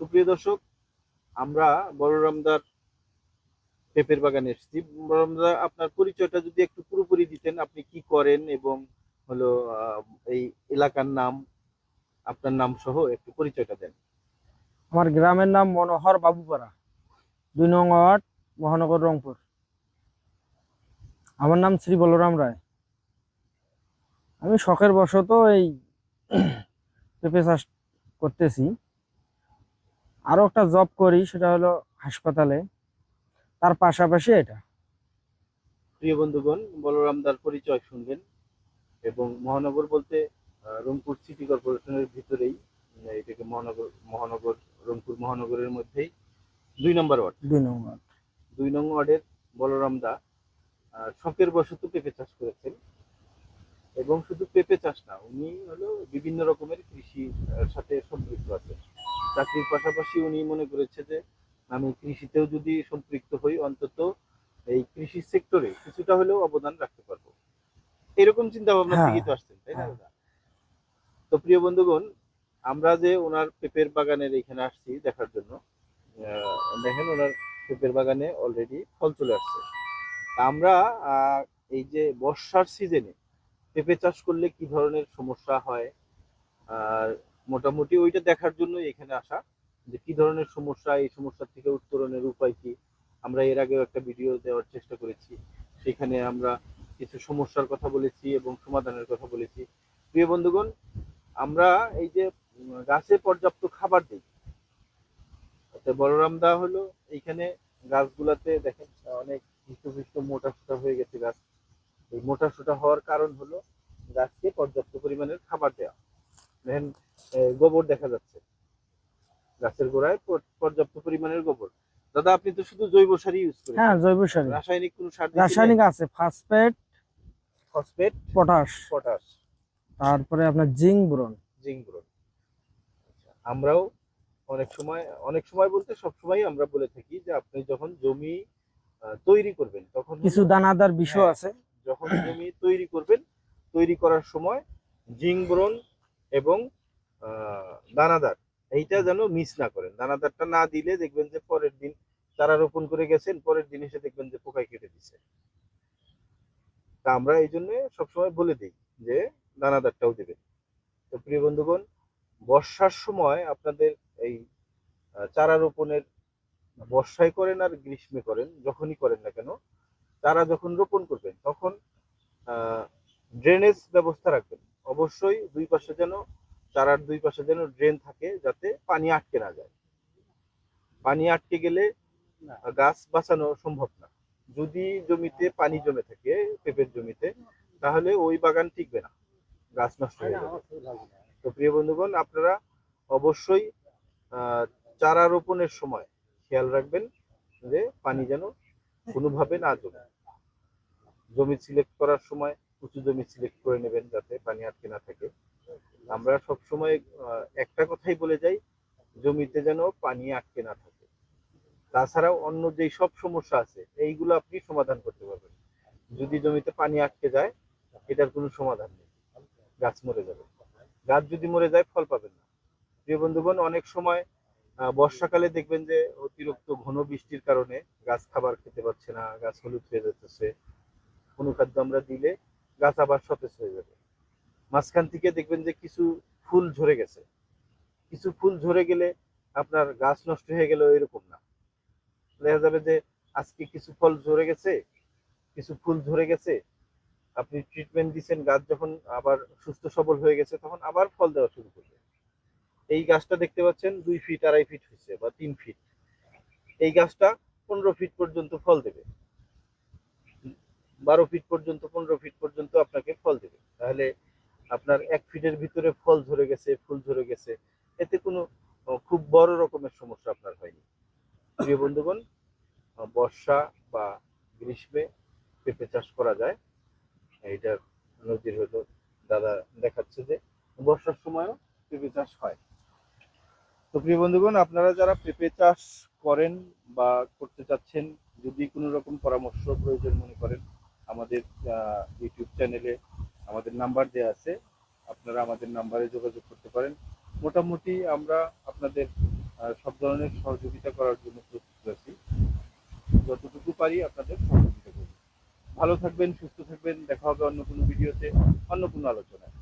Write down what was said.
সুপ্রিয় দর্শক, আমরা বলরামদার পেঁপের বাগানে এসেছি। বলরামদা আপনার পরিচয়টা যদি একটু পুরোপুরি দিতেন, আপনি কি করেন এবং হলো এই এলাকার নাম, আপনার নাম সহ একটু পরিচয়টা দেন। আমার গ্রামের নাম মনোহর বাবুপাড়া, দুই নং ওয়ার্ড, মহানগর রংপুর। আমার নাম শ্রী বলরাম রায়। আমি শখের বশত এই পেঁপে চাষ করতেছি। আরও একটা জব করি সেটা হলো হাসপাতালে। তার পাশাপাশি এটা। প্রিয় বন্ধুগণ বলরামদার পরিচয় শুনবেন এবং মহানগর বলতে রংপুর সিটি কর্পোরেশনের ভিতরেই এটাকে মহানগর মহানগর রংপুর মহানগরের মধ্যেই দুই নম্বর ওয়ার্ড। দুই নং ওয়ার্ড। দুই নং ওয়ার্ডের বলরাম দা শখের বশত পেঁপে চাষ করেছেন এবং শুধু পেঁপে চাষ না উনি হলো বিভিন্ন রকমের কৃষি আহ, সাথে চাকরির পাশাপাশি উনি মনে করেছে যে আমি কৃষিতেও যদি সম্পৃক্ত হই অন্তত এই কৃষি সেক্টরে কিছুটা হলেও অবদান রাখতে পারব এরকম চিন্তা ভাবনা হ্যাঁ। থেকেই তো আসছেন তাই না হ্যাঁ। দাদা? তো প্রিয় বন্ধুগণ আমরা যে ওনার পেঁপের বাগানের এখানে আসছি দেখার জন্য দেখেন ওনার পেঁপের বাগানে অলরেডি ফল চলে আসছে আমরা এই যে বর্ষার সিজনে পেঁপে চাষ করলে কি ধরনের সমস্যা হয় আর মোটামুটি ওইটা দেখার জন্য এখানে আসা, যে কি ধরনের সমস্যা, এই সমস্যা থেকে উত্তরণের উপায় কি? আমরা এর আগেও একটা ভিডিও দেওয়ার চেষ্টা করেছি। সেখানে আমরা কিছু সমস্যার কথা বলেছি এবং সমাধানের কথা বলেছি। প্রিয় বন্ধুগণ, আমরা এই যে গাছে পর্যাপ্ত খাবার দিই। বলরাম দা হলো এইখানে গাছগুলাতে দেখেন, অনেক হৃষ্টপুষ্ট মোটা সোটা হয়ে গেছে গাছ। এই মোটা সোটা হওয়ার কারণ হলো গাছকে পর্যাপ্ত পরিমাণের খাবার দেওয়া। দেখেন গোবর দেখা যাচ্ছে। গাছের গোড়ায় পর্যাপ্ত পরিমাণের গোবর। দাদা আপনি তো শুধু জৈব সারই ইউজ করেন হ্যাঁ জৈব সার রাসায়নিক কোনো সার রাসায়নিক আছে ফসফেট ফসফেট পটাশ পটাশ তারপরে আপনার জিঙ্ক বোরন। Zinc boron. আচ্ছা আমরাও অনেক সময় অনেক সময় বলতে সব সময় আমরা বলে থাকি যে আপনি যখন জমি তৈরি করবেন তখন কিছু দানাদার বিষয় হ্যাঁ। আছে। যখন জমি তৈরি করবেন তৈরি করার সময় জিঙ্ক বোরন এবং দানাদার। এইটা যেন মিস না করেন। দানাদারটা না দিলে দেখবেন যে পরের দিন চারা রোপণ করে গেছেন, পরের দিন এসে দেখবেন যে পোকায় কেটে দিছে। তা আমরা এই জন্য সবসময় বলে দিই যে দানাদারটাও দেবেন। তো প্রিয় বন্ধুগণ, বর্ষার সময় আপনাদের এই চারা রোপণের বর্ষায় করেন আর গ্রীষ্মে করেন, যখনই করেন না কেন চারা যখন রোপণ করবেন, তখন ড্রেনেজ ব্যবস্থা রাখবেন। অবশ্যই দুই পাশে যেন চারার দুই পাশে যেন ড্রেন থাকে যাতে পানি আটকে না যায়। পানি আটকে গেলে গাছ বাঁচানো সম্ভব না। যদি জমিতে পানি জমে থাকে পেঁপের জমিতে তাহলে ওই বাগান টিকবে না। গাছ নষ্ট হয়ে যাবে। তো প্রিয় বন্ধুগণ আপনারা অবশ্যই আহ, চারা রোপণের সময় খেয়াল রাখবেন যে পানি যেন কোনোভাবে না জমে। জমি সিলেক্ট করার সময় উঁচু জমি সিলেক্ট করে নেবেন যাতে পানি আটকে না থাকে। আমরা সব সময় একটা কথাই বলে যাই, জমিতে যেন পানি আটকে না থাকে। তাছাড়াও অন্য যেই সব সমস্যা আছে, এইগুলো আপনি সমাধান করতে পারবেন। যদি জমিতে পানি আটকে যায়, এটার কোনো সমাধান নেই। গাছ মরে যাবে। গাছ যদি মরে যায়, ফল পাবেন না। প্রিয় বন্ধুগণ, অনেক সময় বর্ষাকালে দেখবেন যে অতিরিক্ত ঘন বৃষ্টির কারণে গাছ খাবার খেতে পারছে না, গাছ হলুদ হয়ে যাচ্ছে। অনুখাদ্য আমরা দিলে গাছ আবার সতেজ হয়ে যাবে। মাঝখান থেকে দেখবেন যে কিছু ফুল ঝরে গেছে। কিছু ফুল ঝরে গেলে আপনার গাছ নষ্ট হয়ে গেল এরকম না। দেখা যাবে যে আজকে কিছু ফল ঝরে গেছে, কিছু ফুল ঝরে গেছে, আপনি ট্রিটমেন্ট দিচ্ছেন গাছ যখন আবার সুস্থ সবল হয়ে গেছে, তখন আবার ফল দেওয়া শুরু করবে এই গাছটা দেখতে পাচ্ছেন, দুই ফিট আড়াই ফিট হয়েছে বা তিন ফিট এই গাছটা পনেরো ফিট পর্যন্ত ফল দেবে। বারো ফিট পর্যন্ত, পনেরো ফিট পর্যন্ত আপনাকে ফল দেবে তাহলে ফিটের ভিতরে ফল ঝরে গেছে, ফুল ঝরে গেছে। এতে কোনো খুব বড় রকমের সমস্যা আপনার হয়নি। প্রিয় বন্ধুগণ বর্ষা বা গ্রীষ্মে পেঁপে চাষ করা যায়। এইটার নজির হলো দাদা দেখাচ্ছে যে বর্ষার সময়ও পেঁপে চাষ হয়। তো প্রিয় বন্ধুগণ, আপনারা যারা পেঁপে চাষ করেন বা করতে চাচ্ছেন, যদি কোনো রকম পরামর্শ প্রয়োজন মনে করেন, আমাদের ইউটিউব চ্যানেলে আমাদের নাম্বার দেওয়া আছে। আপনারা আমাদের নাম্বারে যোগাযোগ করতে পারেন। মোটামুটি আমরা আপনাদের সব ধরনের সহযোগিতা করার জন্য প্রস্তুত আছি। যতটুকু পারি আপনাদের সহযোগিতা করব। ভালো থাকবেন, সুস্থ থাকবেন। দেখা হবে অন্য কোনো ভিডিওতে, অন্য কোনো আলোচনায়।